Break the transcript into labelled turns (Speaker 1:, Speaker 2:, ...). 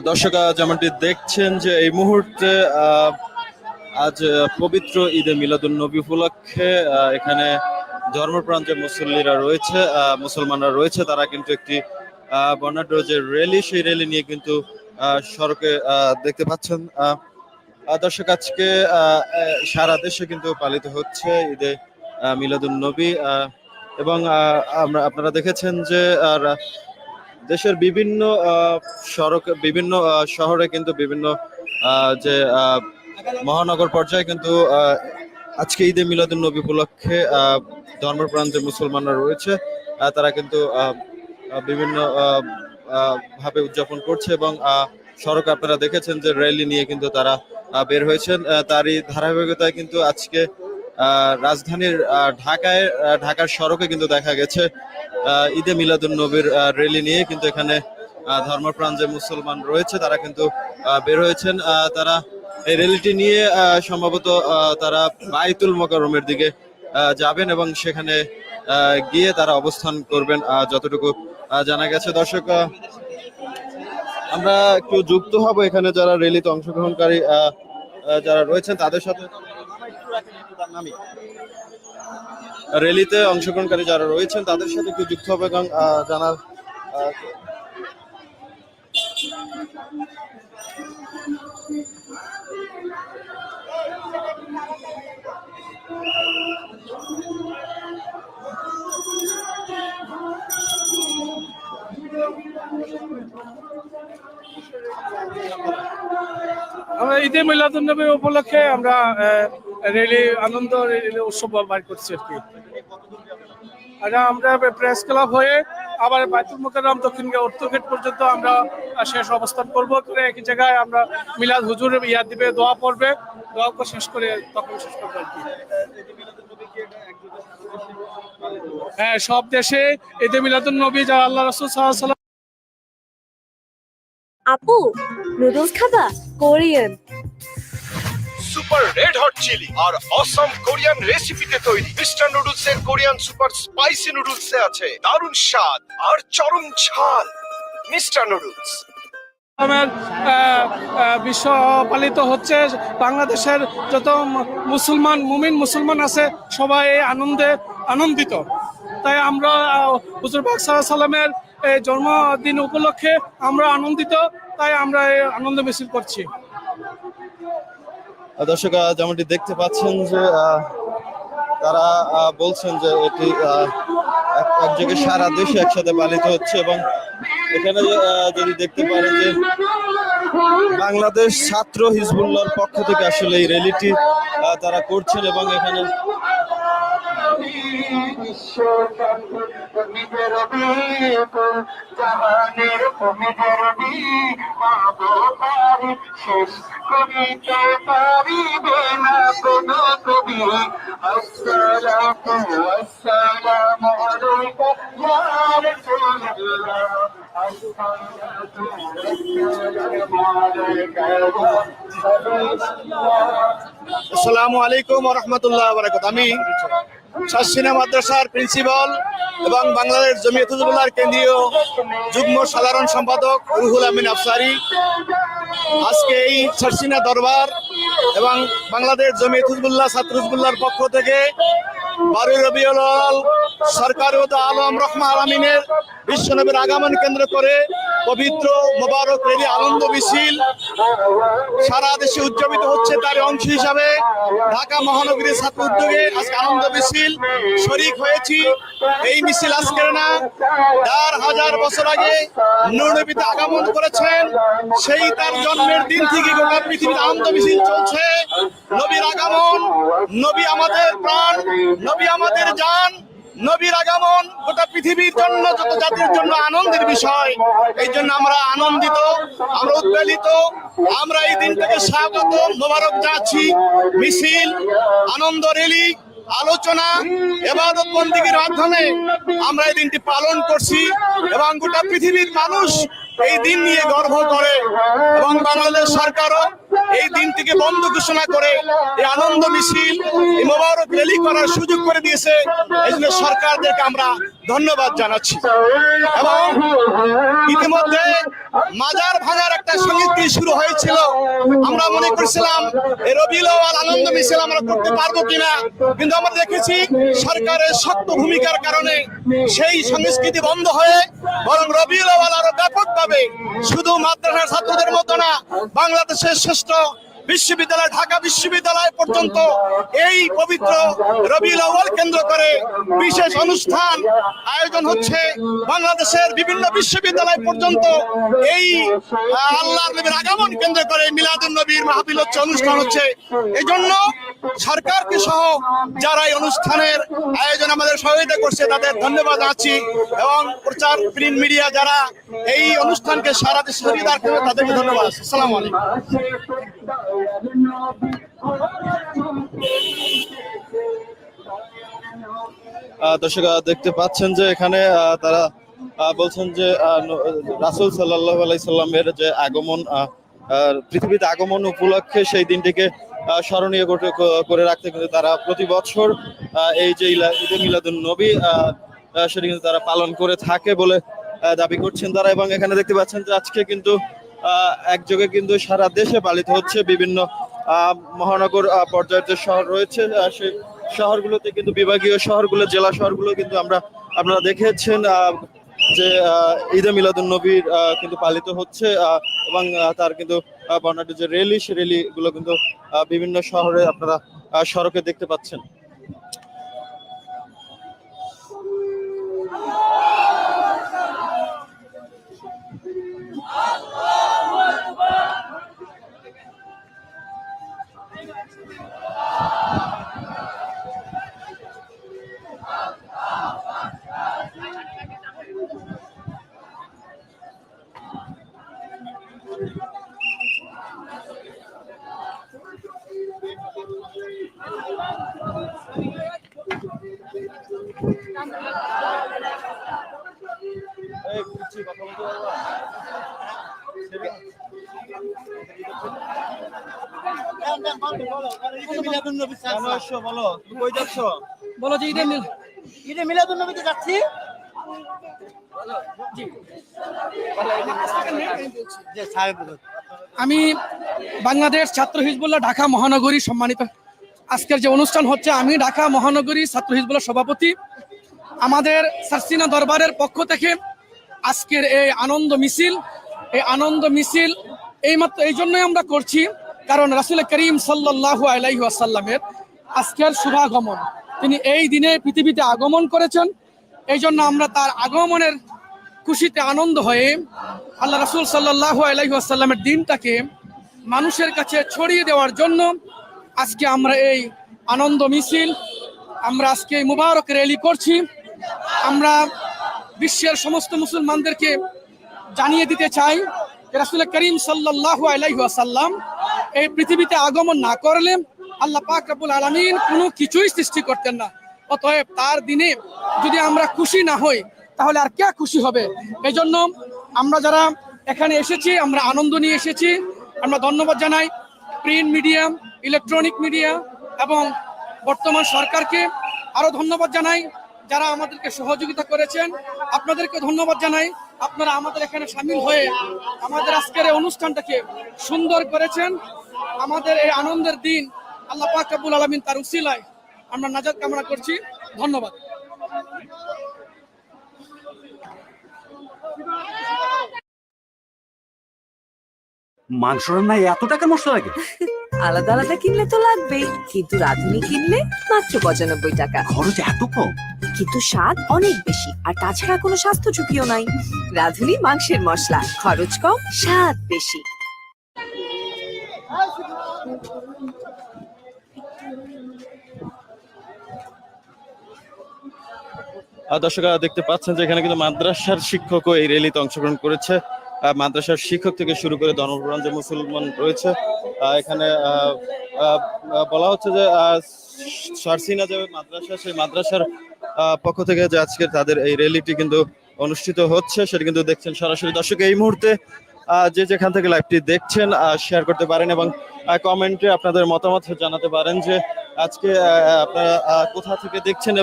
Speaker 1: দর্শক যেমনটি দেখছেন যে এই মুহূর্তে আজ পবিত্র ঈদে মিলাদুন নবী উপলক্ষে এখানে ধর্মপ্রাণ যে মুসল্লিরা রয়েছে মুসলমানরা রয়েছে। তারা কিন্তু একটি বর্ণাঢ্য যে র্যালি সেই র্যালি নিয়ে কিন্তু সড়কে দেখতে পাচ্ছেন। দর্শক আজকে সারা দেশে কিন্তু পালিত হচ্ছে ঈদে আহ, মিলাদুন নবী এবং আমরা আপনারা দেখেছেন যে দেশের বিভিন্ন সড়ক, বিভিন্ন শহরে কিন্তু বিভিন্ন যে মহানগর পর্যায়ে কিন্তু আজকে ঈদে মিলাদুন নবী উপলক্ষে ধর্মপ্রাণ যে মুসলমানরা রয়েছে তারা কিন্তু বিভিন্ন ভাবে উদযাপন করছে এবং সড়ক আপনারা দেখেছেন যে র্যালি নিয়ে কিন্তু তারা বের হয়েছেন। তারই ধারাবাহিকতায় কিন্তু আজকে রাজধানীর ঢাকায় ঢাকার সড়কে কিন্তু দেখা গেছে ঈদে মিলাদুন নবীর র্যালি নিয়ে কিন্তু এখানে ধর্মপ্রাণ যে মুসলমান রয়েছে তারা কিন্তু বের হয়েছেন। তারা এই র্যালিটি নিয়ে সম্ভবত তারা বাইতুল মোকাররমের দিকে যাবেন এবং সেখানে গিয়ে তারা অবস্থান করবেন যতটুকু জানা গেছে। দর্শক আমরা একটু যুক্ত হব এখানে যারা র্যালিতে অংশগ্রহণকারী যারা রয়েছেন তাদের সাথে। র্যালিতে অংশগ্রহণকারী যারা রয়েছেন, তাদের সাথে একটু যুক্ত হবে এবং জানার,
Speaker 2: আমরা ঈদে মিলাদুন নবী উপলক্ষে আমরা রেলি আনন্দ, রেলি উৎসব বাইর করছি আর কি। আর আমরা প্রেস ক্লাব হয়ে আবার বাইতুল মোকাররম দক্ষিণ গেট উত্তর গেট পর্যন্ত আমরা শেষ অবস্থান করব। করে একই জায়গায় আমরা মিলাদ হুজুর ইয়া দিবে, দোয়া পড়বে। দোয়া শেষ করে তখন শেষ করব আর কি। হ্যাঁ সব দেশে ঈদে মিলাদুন নবী যারা আল্লাহ রসুল সাল্লাহ
Speaker 3: আপু, নুডলস খাবা? Korean.
Speaker 4: Super red hot chilli আর অসম কোরিয়ান রেসিপিতে তৈরি মিস্টার নুডলস এর কোরিয়ান সুপার স্পাইসি নুডলস এ আছে দারুণ স্বাদ আর চরম ঝাল। Mister noodles.
Speaker 2: ইসলামের বিশ্ব পালিত হচ্ছে বাংলাদেশের যত মুসলমান মুমিন মুসলমান আছে সবাই এই আনন্দে আনন্দিত। তাই আমরা আহ, হুজুর পাক সাল্লাহ সাল্লামের এই জন্মদিন উপলক্ষে আমরা আনন্দিত তাই আমরা এই আনন্দ মিছিল করছি।
Speaker 1: দর্শক যেমনটি দেখতে পাচ্ছেন যে তারা বলছেন যে এটি আহ, এক- এক সারা দেশে একসাথে পালিত হচ্ছে এবং এখানে যদি দেখতে পারেন যে বাংলাদেশ ছাত্র হিজবুল্লাহর পক্ষ থেকে আসলে এই র্যালিটি তারা করছেন এবং এখানে
Speaker 5: জাহানের কমিদের শেষ করিতে পারিবে না কোন কবি। আসসালামু আসসালামু আলাইকা
Speaker 6: আসসালামু আলাইকুম রহমতুল্লাহ বারাকাত আমি শাসিনা মাদ্রাসার প্রিন্সিপাল এবং বাংলাদেশ জমিয়তুল্লার কেন্দ্রীয় যুগ্ম সাধারণ সম্পাদক রুহুল আমিন আফসারি। আজকে এই শাসিনা দরবার এবং বাংলাদেশ জমিয়তুল্লাহ ছাত্রুজবুল্লার ছাত্র পক্ষ থেকে বারুই রবিউল সরকার আলম রহমা আলমিনের বিশ্বনবীর আগমন কেন্দ্র করে পবিত্র, মোবারক রেলি আনন্দ, মিছিল সারা দেশে উদযাপিত হচ্ছে তার অংশ হিসাবে ঢাকা মহানগরীর ছাত্র উদ্যোগে আজকে আনন্দ, মিছিল শরিক হয়েছি। এই মিছিল আজকের না চার হাজার বছর আগে নূরনবীতে আগমন করেছেন। সেই তার জন্মের দিন থেকে গোটা পৃথিবীর আনন্দ, মিছিল চলছে। নবীর আগমন, নবী আমাদের প্রাণ নবী আমাদের যান নবীর আগমন, গোটা পৃথিবীর জন্য, যত জাতির জন্য আনন্দের বিষয়, এই জন্য আমরা আনন্দিত, আমরা উদ্বেলিত, আমরা এই দিনটাকে স্বাগত, মোবারক যাচ্ছি মিছিল, আনন্দ রেলি, আলোচনা, এবাদত বন্দীগীর মাধ্যমে আমরা এই দিনটি পালন করছি এবং গোটা পৃথিবীর মানুষ এই দিন নিয়ে গর্ব করে এবং বাংলাদেশ সরকারও এই দিনটিকে বন্ধ ঘোষণা করে, এই আনন্দ মিছিল মোবারক র্যালি করার সুযোগ করে দিয়েছে। এই জন্য সরকারদেরকে আমরা ধন্যবাদ জানাচ্ছি। এবং ইতিমধ্যে মাজার ভাঙার একটা সংগীতটি শুরু হয়েছিল। আমরা মনে করছিলাম আনন্দ মিছিল আমরা করতে পারব কিনা, কিন্তু আমরা দেখেছি সরকারের শক্ত ভূমিকার কারণে সেই সংস্কৃতি বন্ধ হয়ে বরং রবিউল আউয়াল আরও ব্যাপকভাবে শুধু মাদ্রাসার ছাত্রদের মতো না, বাংলাদেশের শ্রেষ্ঠ বিশ্ববিদ্যালয়, ঢাকা বিশ্ববিদ্যালয় পর্যন্ত এই পবিত্র রবি লওয়াল কেন্দ্র করে বিশেষ অনুষ্ঠান আয়োজন হচ্ছে। বাংলাদেশের বিভিন্ন বিশ্ববিদ্যালয় পর্যন্ত এই আল্লাহ নবীর আগমন কেন্দ্র করে মিলাদুল নবীর মাহফিল হচ্ছে, অনুষ্ঠান হচ্ছে। এই জন্য সরকারকে সহ যারা এই অনুষ্ঠানের আয়োজন আমাদের সহযোগিতা করছে, তাদের ধন্যবাদ জানাচ্ছি এবং প্রচার প্রিন্ট মিডিয়া যারা এই অনুষ্ঠানকে সারা দেশে ছড়িয়ে দেওয়ার জন্য তাদেরকে ধন্যবাদ। আসসালামু আলাইকুম।
Speaker 1: দর্শক দেখতে পাচ্ছেন যে এখানে তারা বলছেন যে রাসূল সাল্লাল্লাহু আলাইহি সাল্লামের যে আগমন পৃথিবীতে আগমন উপলক্ষে সেই দিনটিকে স্মরণীয় করে- রাখতে কিন্তু তারা প্রতি বছর এই যে ঈদে মিলাদুন নবী সেটি কিন্তু তারা পালন করে থাকে বলে দাবি করছেন তারা এবং এখানে দেখতে পাচ্ছেন যে আজকে কিন্তু একযোগে কিন্তু সারা দেশে পালিত হচ্ছে বিভিন্ন মহানগর পর্যায়ের যে শহর রয়েছে সেই শহরগুলোতে কিন্তু বিভাগীয় শহরগুলো, জেলা শহরগুলো কিন্তু আমরা, আপনারা দেখেছেন যে ঈদে মিলাদুন নবীর আহ, কিন্তু পালিত হচ্ছে এবং তার কিন্তু বর্ণাঢ্য যে র্যালি সে র্যালি গুলো কিন্তু বিভিন্ন শহরে আপনারা সড়কে দেখতে পাচ্ছেন। বলো কই যাচ্ছ?
Speaker 7: বলো যে ঈদের মিল
Speaker 8: ঈদে মিলাদুন নবীতে যাচ্ছি।
Speaker 7: আমি বাংলাদেশ ছাত্র হিজবুল্লাহ ঢাকা মহানগরী সম্মানিত আজকের যে অনুষ্ঠান হচ্ছে আমি ঢাকা মহানগরী ছাত্র হিজবুল্লাহ সভাপতি। আমাদের সারসিনা দরবারের পক্ষ থেকে আজকের এই আনন্দ মিছিল এই আনন্দ মিছিল এইমাত্র এই জন্যই আমরা করছি। কারণ রাসুল করিম সাল্লাল্লাহু আলাইহি আসাল্লামের আজকের শুভাগমন। তিনি এই দিনে পৃথিবীতে আগমন করেছেন। এই জন্য আমরা তার আগমনের খুশিতে আনন্দ হয়ে আল্লাহ রসুল সাল্লাহ আলাইসাল্লামের দিনটাকে মানুষের কাছে ছড়িয়ে দেওয়ার জন্য আজকে আমরা এই আনন্দ মিছিল, আমরা আজকে মুবারক র্যালি করছি। আমরা বিশ্বের সমস্ত মুসলমানদেরকে জানিয়ে দিতে চাই রাসুল করিম সাল্লাহ আলাইসাল্লাম এই পৃথিবীতে আগমন না করলে আল্লাহ পাক রাবুল আলমিন কোনো কিছুই সৃষ্টি করতেন না। অতএব তার দিনে যদি আমরা খুশি না হই, তাহলে আর কে খুশি হবে? এই জন্য আমরা যারা এখানে এসেছি, আমরা আনন্দ নিয়ে এসেছি। আমরা ধন্যবাদ জানাই প্রিন্ট মিডিয়া, ইলেকট্রনিক মিডিয়া এবং বর্তমান সরকারকে। আরও ধন্যবাদ জানাই যারা আমাদেরকে সহযোগিতা করেছেন। আপনাদেরকে ধন্যবাদ জানাই। আপনারা আমাদের এখানে সামিল হয়ে আমাদের আজকের এই অনুষ্ঠানটাকে সুন্দর করেছেন। আমাদের এই আনন্দের দিন আল্লাহ পাক আলমিন তার উসিলায় আমরা নাজাত কামনা করছি। ধন্যবাদ।
Speaker 9: মাংস রান্নায় এত টাকা মশলা লাগে?
Speaker 10: আলাদা আলাদা কিনলে তো লাগবেই কিন্তু রাঁধুনি কিনলে মাত্র পঁচানব্বই টাকা।
Speaker 9: খরচ এত কম?
Speaker 10: কিন্তু স্বাদ অনেক বেশি আর তাছাড়া কোনো স্বাস্থ্য ঝুঁকিও নাই। রাঁধুনি মাংসের মশলা খরচ কম স্বাদ বেশি।
Speaker 1: দর্শকরা দেখতে পাচ্ছেন যে এখানে কিন্তু মাদ্রাসার শিক্ষকও এই র্যালিতে অংশগ্রহণ করেছে। মাদ্রাসার শিক্ষক থেকে শুরু করে ধর্মপ্রাণ যে মুসলমান রয়েছে এখানে বলা হচ্ছে যে সারসিনা যে মাদ্রাসা, সেই মাদ্রাসার পক্ষ থেকে যে আজকে তাদের এই র্যালিটি কিন্তু অনুষ্ঠিত হচ্ছে, সেটা কিন্তু দেখছেন সরাসরি। দর্শক, এই মুহূর্তে যে যেখান থেকে লাইভটি দেখছেন শেয়ার করতে পারেন এবং কমেন্টে আপনাদের মতামত জানাতে পারেন যে আজকে আপনারা কোথা থেকে দেখছেন